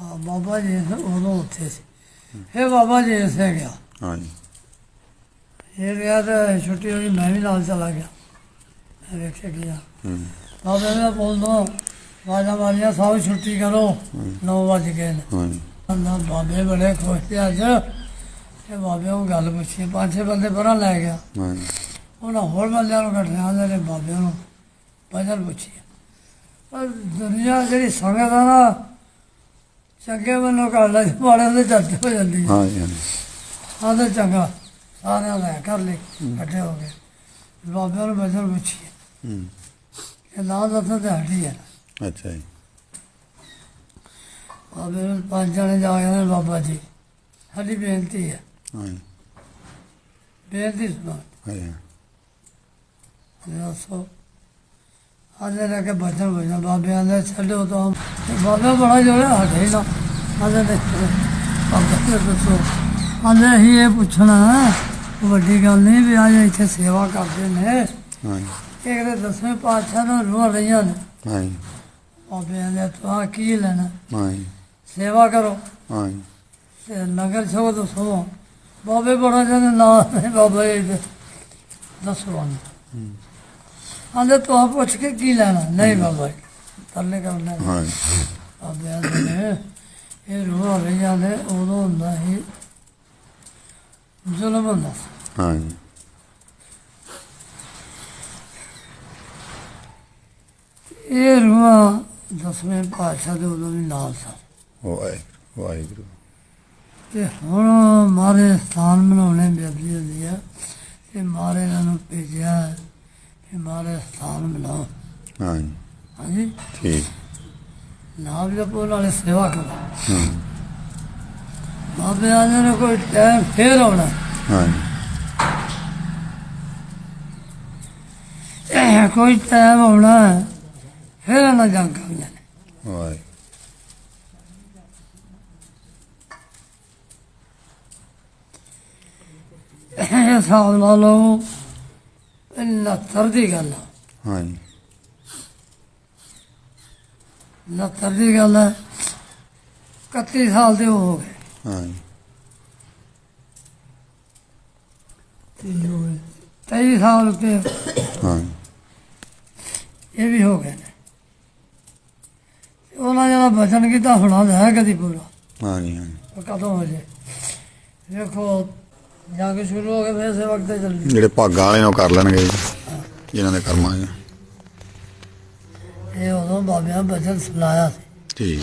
ਹਾਂ। ਬਾਬਾ ਜੀ ਉਦੋਂ ਉੱਥੇ ਸੀ ਫਿਰ ਬਾਬਾ ਜੀ ਇਸੇ ਗਿਆ ਹਾਂਜੀ ਇਹ ਗਿਆ ਤਾਂ ਛੁੱਟੀ ਹੋ ਮੈਂ ਵੀ ਨਾਲ ਚਲਾ ਗਿਆ ਮੈਂ ਵੇਖਿਆ ਗਿਆ ਹੂੰ ਬਾਬੇ ਨੇ ਬੋਲਦਾ ਵਾਜਾ ਵਾਲੀਆ ਸਭ ਛੁੱਟੀ ਕਰੋ 9 ਵਜ ਗਏ ਨੇ ਹਾਂਜੀ ਨਾ ਬਾਬੇ ਬੜੇ ਖੁਸ਼ ਸੀ ਅੱਜ ਇਹ ਬਾਬੇ ਨੂੰ ਗੱਲ ਪੁੱਛੀ ਪੰਜ ਛੇ ਬੰਦੇ ਪਰਾਂ ਲੈ ਗਿਆ। ਹਾਂਜੀ ਉਹਨਾਂ ਹੋਰ ਬੰਦਿਆਂ ਨੂੰ ਇਕੱਠਿਆਂ ਦੇ ਨੇ, ਬਾਬੇ ਨੂੰ ਭਜਨ ਪੁੱਛੀ। ਪਰ ਦੁਨੀਆ ਜਿਹੜੀ ਸੰਗਤ ਆ ਨਾ ਚੰਗੇ ਮੈਨੂੰ ਕਰ ਲੈ ਮਾੜੇ ਦੇ ਚਰਚ ਹੋ ਜਾਂਦੀ ਹੈ ਹਾਂਜੀ ਹਾਂਜੀ ਆਦੇ ਚੰਗਾ ਸਾਰਿਆਂ ਨੇ ਕਰ ਲਈ ਇਕੱਠੇ ਹੋ ਗਏ ਬਾਬੇ ਨੂੰ ਭਜਨ ਪੁੱਛੀ ਹੂੰ। ਇਹ ਨਾਂ ਦੱਸਣ ਤੇ ਹਟੀ ਹੈ ਅੱਛਾ ਜੀ। ਬਾਬੇ ਨੂੰ ਪੰਜ ਜਣੇ ਜਾ ਕੇ ਨੇ ਬਾਬਾ ਜੀ। ਸਾਡੀ ਬੇਨਤੀ ਹੈ। ਹਾਂਜੀ ਬੇਨਤੀ ਸੁਣੋ। ਹਾਂਜੀ ਦੱਸੋ। ਆਦੇ ਲੈ ਕੇ ਬਚਨ ਬਚਨ ਬਾਬਿਆਂ ਨੇ ਛੱਡੋ ਤਾਂ ਬਾਬਾ ਬੜਾ ਜੋੜਿਆ ਹਟੇ ਨਾ ਆਦੇ ਨੇ ਬਾਬਾ ਦੱਸੋ। ਆਦੇ ਹੀ ਇਹ ਪੁੱਛਣਾ ਵੱਡੀ ਗੱਲ ਨਹੀਂ ਵੀ ਅੱਜ ਇੱਥੇ ਸੇਵਾ ਕਰਦੇ ਨੇ। ਹਾਂਜੀ। ਇੱਕ ਦੇ ਦਸਵੇਂ ਪਾਤਸ਼ਾਹ ਨੂੰ ਰੋਹ ਰਹੀਆਂ ਨੇ। ਹਾਂਜੀ। ਬਾਬਿਆਂ ਨੇ ਤਾਂ ਕੀ ਲੈਣਾ? ਹਾਂਜੀ। ਸੇਵਾ ਕਰੋ। ਹਾਂਜੀ। ਤੇ ਨਗਰ ਛੋ ਦੱਸੋ। ਬਾਬੇ ਬੜਾ ਜਨ ਨਾ ਬਾਬਾ ਦੱਸੋ ਆਂਦੇ। ਆਂਦੇ ਤੋਂ ਪੁੱਛ ਕੇ ਕੀ ਲੈਣਾ? ਨਹੀਂ ਬਾਬਾ ਜੀ ਤਰਲੇ ਕਰਨਾ ਬਾਬੇ ਆਂਦੇ ਨੇ ਇਹ ਰੋਹ ਰਹੀਆਂ ਨੇ ਉਦੋਂ ਹੁੰਦਾ ਸੀ ਜ਼ੁਲਮ ਹੁੰਦਾ ਸੀ। ਹਾਂਜੀ ਇਹ ਰੂਹਾਂ ਦਸਵੇਂ ਪਾਤਸ਼ਾਹ ਦੇ ਉਦੋਂ ਵੀ ਨਾਲ ਸਨ। ਵਾਹਿਗੁਰੂ ਵਾਹਿਗੁਰੂ। ਤੇ ਹੁਣ ਮਾਰੇ ਸਥਾਨ ਬਣਾਉਣੇ ਬੇਬੀ ਹੁੰਦੀ ਆ ਤੇ ਮਾਰੇ ਇਹਨਾਂ ਨੂੰ ਭੇਜਿਆ ਮਾਰੇ ਸਥਾਨ ਬਣਾਓ ਹਾਂਜੀ। ਹਾਂਜੀ? ਠੀਕ। ਨਾਮ ਜਪੋ ਨਾਲੇ ਸੇਵਾ ਕਰੋ। ਹੂੰ। ਬਾਬੇ ਆਨੇ ਨੇ ਕੋਈ ਟਾਈਮ ਫੇਰ ਆਉਣਾ। ਇਹ ਕੋਈ ਟਾਈਮ ਆਉਣਾ ਫੇਰ ਨਾ ਜੰਗ ਕਰਨਾ ਵਾਹਿਗੁਰੂ ਇਹ ਹਿਸਾਬ ਲਾ ਲਓ 69 ਦੀ ਗੱਲ ਆ। ਹਾਂਜੀ। 69 ਦੀ ਗੱਲ ਹੈ 31 ਸਾਲ ਦੇ ਹੋ ਗਏ। ਹਾਂਜੀ। ਤੇਈ ਸਾਲ ਤੇ ਹਾਂਜੀ। ਇਹ ਵੀ ਹੋ ਗਏ ਨੇ। ਉਹਨਾਂ ਜਿਹੜਾ ਬਚਨ ਕੀਤਾ ਹੋਣਾ ਹੈ ਕਦੀ ਪੂਰਾ। ਹਾਂਜੀ ਹਾਂਜੀ। ਕਦੋਂ ਹੋ ਜੇ। ਵੇਖੋ ਜਾ ਕੇ ਸ਼ੁਰੂ ਹੋ ਗਏ ਫਿਰ ਸੇ ਵਕਤ ਤੇ ਚੱਲਦੀ ਜਿਹੜੇ ਭਾਗਾਂ ਵਾਲੇ ਨੇ ਉਹ ਕਰ ਲੈਣਗੇ ਜੀ, ਜਿਨ੍ਹਾਂ ਦੇ ਕਰਮਾਂ 'ਚ ਇਹ ਉਦੋਂ ਬਾਬਿਆਂ ਬਚਨ ਸੁਣਾਇਆ ਸੀ। ਠੀਕ।